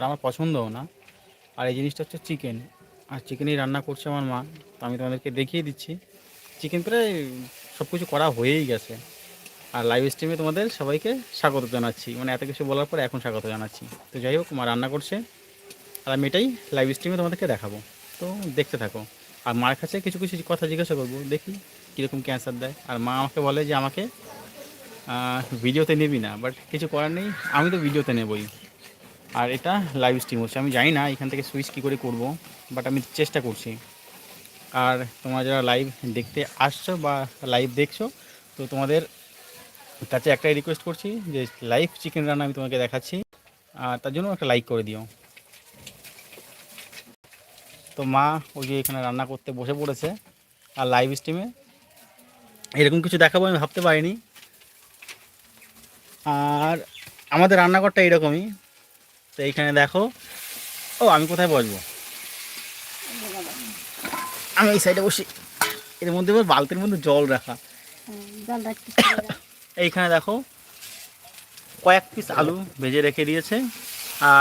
আর আমার পছন্দও না। আর এই জিনিসটা হচ্ছে চিকেন আর চিকেনই রান্না করছে আমার মা, তো আমি তোমাদেরকে দেখিয়ে দিচ্ছি। চিকেন প্রায় সব কিছু করা হয়েই গেছে। আর লাইভ স্ট্রিমে তোমাদের সবাইকে স্বাগত জানাচ্ছি। মানে এত কিছু বলার পরে এখন স্বাগত জানাচ্ছি। তো যাই হোক, মা রান্না করছে। আর আমি এটাই লাইভ স্ট্রিমে তোমাদেরকে দেখাবো। তো দেখতে থাকো। আর মার কাছে কিছু কিছু কথা জিজ্ঞাসা করব। দেখি কীরকম ক্যান্সার দেয়। আর মা আমাকে বলে যে, আমাকে ভিডিওতে নিবি না। বাট কিছু করার নেই। আমি তো ভিডিওতে নেবই। আর এটা লাইভ স্ট্রিম হচ্ছে। আমি জানি না এখান থেকে সুইচ কী করে করব বাট আমি চেষ্টা করছি। আর তোমরা যারা লাইভ দেখতে আসছো বা লাইভ দেখছ, তো তোমাদের কাছে একটাই রিকোয়েস্ট করছি যে লাইভ চিকেন রান্না আমি তোমাকে দেখাচ্ছি। আর তার জন্য একটা লাইক করে দিও। তো মা ওই যে এখানে রান্না করতে বসে পড়েছে, আর লাইভ স্ট্রিমে এরকম কিছু দেখাবো আমি ভাবতে পারিনি। আর আমাদের রান্নাঘরটা এরকমই। তো এইখানে দেখো। ও আমি কোথায় বসবো? আমি এই সাইডে বসি। এর মধ্যে বালতির মধ্যে জল রাখা। এইখানে দেখো কয়েক পিস আলু ভেজে রেখে দিয়েছে।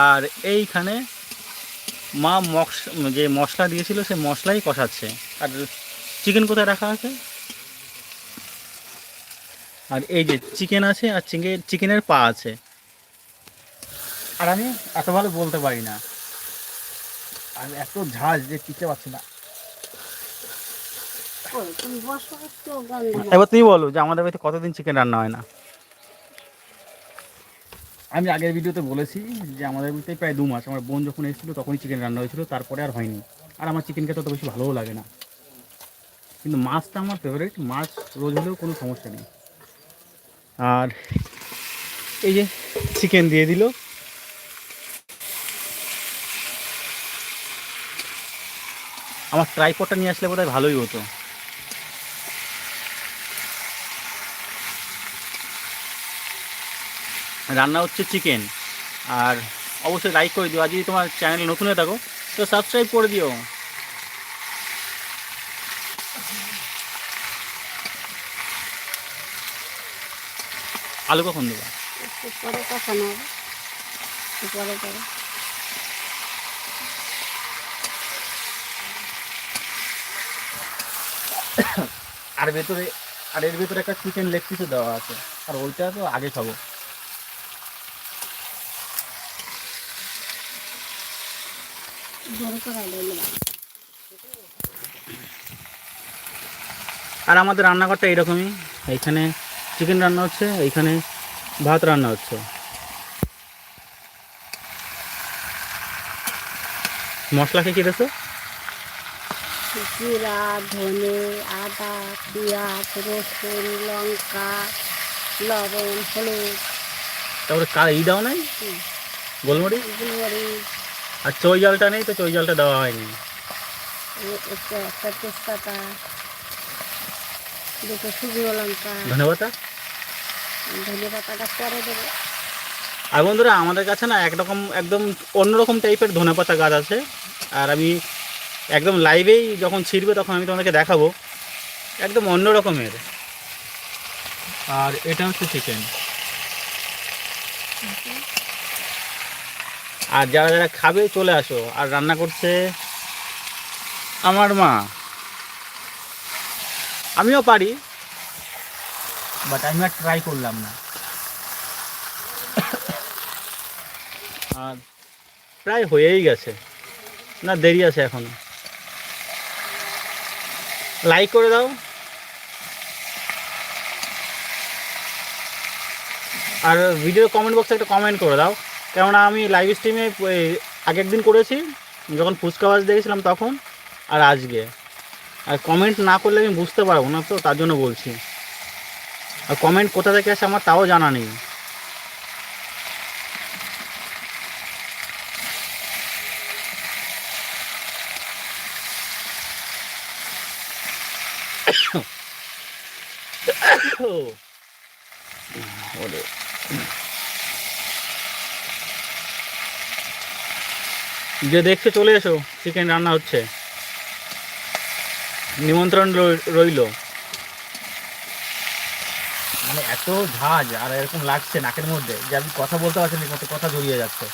আর এইখানে মা মশ যে মশলা দিয়েছিল সে মশলাই কষাচ্ছে। আর চিকেন কোথায় রাখা আছে? আর এই যে চিকেন আছে আর চিকেন চিকেনের পা আছে। আর আমি এত ভালো বলতে পারি না। আর এত ঝাঁজ যে টিকতে পারছি না। এবার তুমি বলো যে আমাদের বাড়িতে কতদিন চিকেন রান্না হয় না? আমি আগের ভিডিওতে বলেছি যে আমাদের বাড়িতে প্রায় দু মাস আমার বোন যখন এসেছিল তখনই চিকেন রান্না হয়েছিল তারপরে আর হয়নি। আর আমার চিকেন খেতে অত বেশি ভালোও লাগে না। কিন্তু মাছটা আমার ফেভারিট মাছ রোজ হলেও কোনো সমস্যা নেই। আর এই যে চিকেন দিয়ে দিল আমার ট্রাইপডটা নিয়ে আসলে বোধহয় ভালোই হতো। রান্না হচ্ছে চিকেন আর অবশ্যই লাইক করে দিও। আর যদি তোমার চ্যানেল নতুন হয়ে থাকো, তো সাবস্ক্রাইব করে দিও। আলু কখন দেবো? পরে কষানো হবে পরে পরে আর ভেতরে আর এর ভেতরে একটা চিকেন লেগ পিসও দেওয়া আছে। আর ওইটা তো আগে খাব। আর আমাদের রান্নাঘরটা এরকমই এইখানে চিকেন রান্না হচ্ছে এইখানে ভাত রান্না হচ্ছে। মশলা কে কি দিয়েছ? জিরা ধনে আদা পেঁয়াজ রসুন লঙ্কা লবণ হলুদ। তারপরে কার ই দাও নাই? গোলমরিচ? গোলমরিচ। আর চই জলটা নেই তো চই জলটা দেওয়া হয়নি। একটা একটা তেজপাতা দুটো শুকনো লঙ্কা। ধন্যবাদ ধনে পাতাটা পরে দেবো। আর বন্ধুরা আমাদের কাছে না একরকম একদম অন্যরকম টাইপের ধনেপাতা গাছ আছে। আর আমি একদম লাইভেই যখন ছিঁড়বে তখন আমি তোমাদেরকে দেখাবো। একদম অন্য রকমের। আর এটা হচ্ছে চিকেন আর যারা যারা খাবে, চলে আসো। আর রান্না করছে আমার মা। আমিও পারি বাট আমি আর ট্রাই করলাম না। আর প্রায় হয়েই গেছে। না, দেরি আছে এখনও। লাইক করে দাও। আর ভিডিও কমেন্ট বক্সে একটা কমেন্ট করে দাও। কেননা আমি লাইভ স্ট্রিমে আগের দিন করেছি, যখন ফুচকা বাজ দেখেছিলাম তখন, আর আজকে। আর কমেন্ট না করলে আমি বুঝতে পারব না তো, তার জন্য বলছি। আর কমেন্ট কোথা থেকে আসে আমার তাও জানা নেই। ওরে যে দেখছে চলে এসো চিকেন রান্না হচ্ছে। নিমন্ত্রণ রইল। মানে এত ঝাঁজ আর এরকম লাগছে নাকের মধ্যে যে আমি কথা বলতে পারছি না মতো কথা জড়িয়ে যাচ্ছে।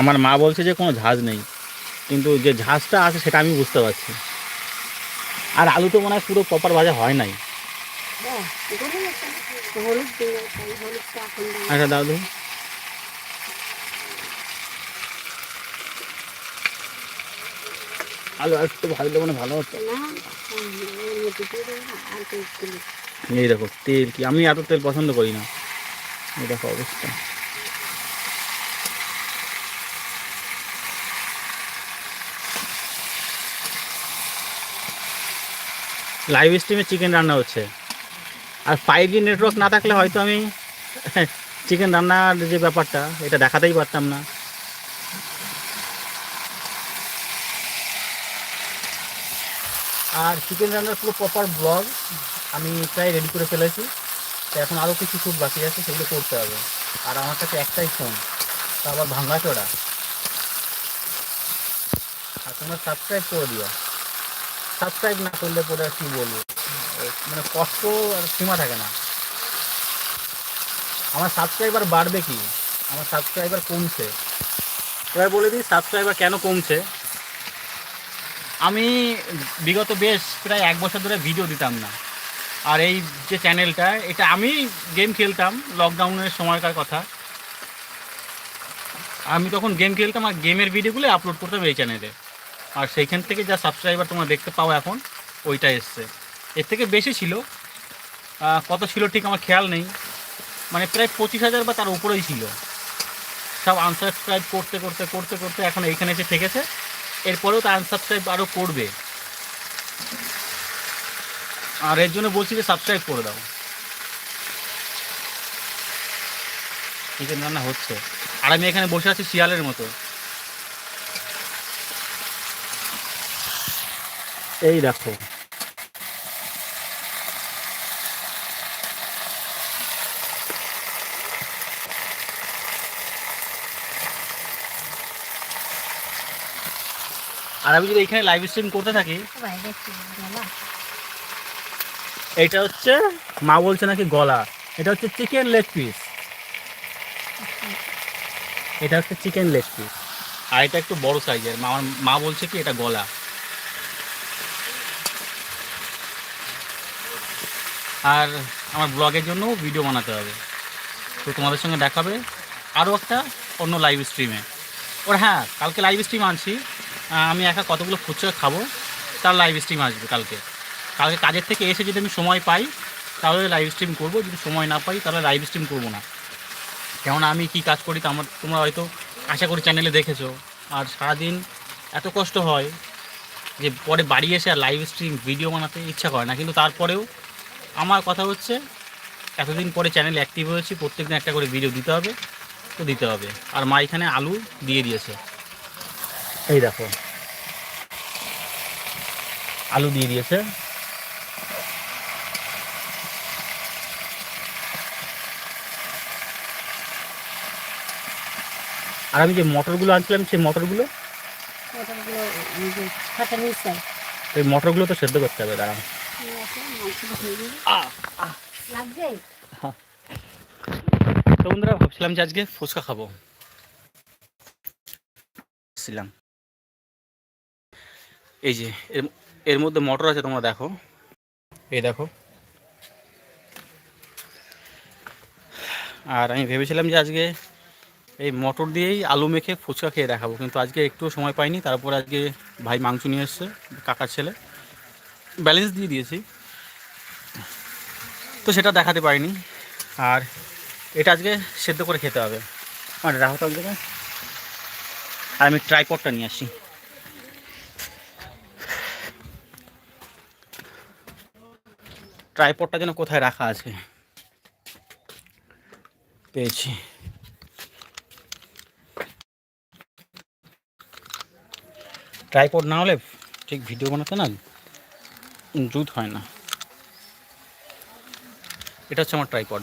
আমার মা বলছে যে কোনো ঝাঁজ নেই। কিন্তু যে ঝাঁজটা আছে সেটা আমি বুঝতে পারছি। আর আলু তো মনে হয় পুরো প্রপার ভাজা হয় নাই। আচ্ছা দাদু আলু আর একটু ভাজলে মানে ভালো হতো। এই দেখো, তেল কি? আমি এত তেল পছন্দ করি না। এই দেখো অবস্থা। লাইভ স্ট্রিমে চিকেন রান্না হচ্ছে। আর ফাইভ জি নেটওয়ার্ক না থাকলে হয়তো আমি চিকেন রান্নার যে ব্যাপারটা, এটা দেখাতেই পারতাম না। আর চিকেন রান্নার পুরো প্রপার ব্লগ আমি প্রায় রেডি করে ফেলেছি। তো এখন আরও কিছু খুব বাকি আছে, সেগুলো করতে হবে। আর আমার কাছে একটাই ফোন তা আবার ভাঙা চড়া আর তোমরা সাবস্ক্রাইব করে দিও। সাবস্ক্রাইব না করলে পরে আর কি বলব? মানে কষ্ট আর সীমা থাকে না। আমার সাবস্ক্রাইবার বাড়বে কি? আমার সাবস্ক্রাইবার কমছে। এবার বলে দিই সাবস্ক্রাইবার কেন কমছে? আমি বিগত বেশ প্রায় এক বছর ধরে ভিডিও দিতাম না। আর এই যে চ্যানেলটা এটা আমি গেম খেলতাম লকডাউনের সময়কার কথা। আমি তখন গেম খেলতাম আর গেমের ভিডিওগুলো আপলোড করতাম এই চ্যানেলে আর সেইখান থেকে যা সাবস্ক্রাইবার তোমরা দেখতে পাও এখন ওইটা এসছে। এর থেকে বেশি ছিল। কত ছিল ঠিক আমার খেয়াল নেই। মানে প্রায় পঁচিশ হাজার বা তার উপরেই ছিল। সব আনসাবস্ক্রাইব করতে করতে করতে করতে এখন এইখানে এসে ঠেকেছে এরপরেও তো আনসাবস্ক্রাইব আরও করবে। আর এর জন্য বলছি যে সাবস্ক্রাইব করে দাও। চিকেন রান্না হচ্ছে। আর আমি এখানে বসে আছি শিয়ালের মতো। এই দেখো। আর আমি যদি এখানে লাইভ স্ট্রিম করতে থাকি। এটা হচ্ছে, মা বলছে নাকি গলা। এটা হচ্ছে চিকেন লেগ পিস এটা হচ্ছে চিকেন লেগ পিস আর এটা একটু বড় সাইজের মা মা বলছে কি, এটা গলা। আর আমার ব্লগের জন্য ভিডিও বানাতে হবে। তো তোমাদের সঙ্গে দেখাবে আরও একটা অন্য লাইভ স্ট্রিমে ওর হ্যাঁ কালকে লাইভ স্ট্রিম আনছি। আমি একা কতগুলো ফুচকা খাব, তার লাইভ স্ট্রিম আসবে কালকে। কালকে কাজের থেকে এসে যদি আমি সময় পাই, তাহলে লাইভ স্ট্রিম করব। যদি সময় না পাই, তাহলে লাইভ স্ট্রিম করব না। কেননা আমি কি কাজ করি তা আমার তোমরা হয়তো আশা করি চ্যানেলে দেখেছ। আর সারাদিন এত কষ্ট হয় যে পরে বাড়ি এসে আর লাইভ স্ট্রিম ভিডিও বানাতে ইচ্ছা করে না। কিন্তু তারপরেও আমার কথা হচ্ছে এতদিন পরে চ্যানেল অ্যাক্টিভ হয়েছি প্রত্যেকদিন একটা করে ভিডিও দিতে হবে তো দিতে হবে। আর মা এখানে আলু দিয়ে দিয়েছে। এই দেখো। আলু দিয়ে দিয়েছে। আর আমি যে মটরগুলো আনছিলাম সেই মটরগুলো? নিচে। এই মটরগুলো তো সেদ্ধ করতে হবে দাঁড়াও। বন্ধুরা, ভাবছিলাম যে আজকে ফুচকা খাব। ছিলাম এই যে এর মধ্যে মটর আছে, তোমরা দেখো। এই দেখো। আর আমি ভেবেছিলাম যে আজকে এই মটর দিয়েই আলু মেখে ফুচকা খেয়ে দেখাবো, কিন্তু আজকে একটুও সময় পাইনি। তারপর আজকে ভাই মাংস নিয়ে এসছে, কাকার ছেলে। ব্যালেন্স দিয়ে দিয়েছি। তো সেটা দেখাতে পারিনি। আর এটা আজকে সেদ্ধ করে খেতে হবে। মানে রাখো তো এক আর আমি ট্রাইপডটা নিয়ে আসি ট্রাইপডটা যেন কোথায় রাখা আছে। পেয়েছি। ট্রাইপড না হলে ঠিক ভিডিও বানাতে না। জুত হয় না। এটা হচ্ছে আমার ট্রাইপড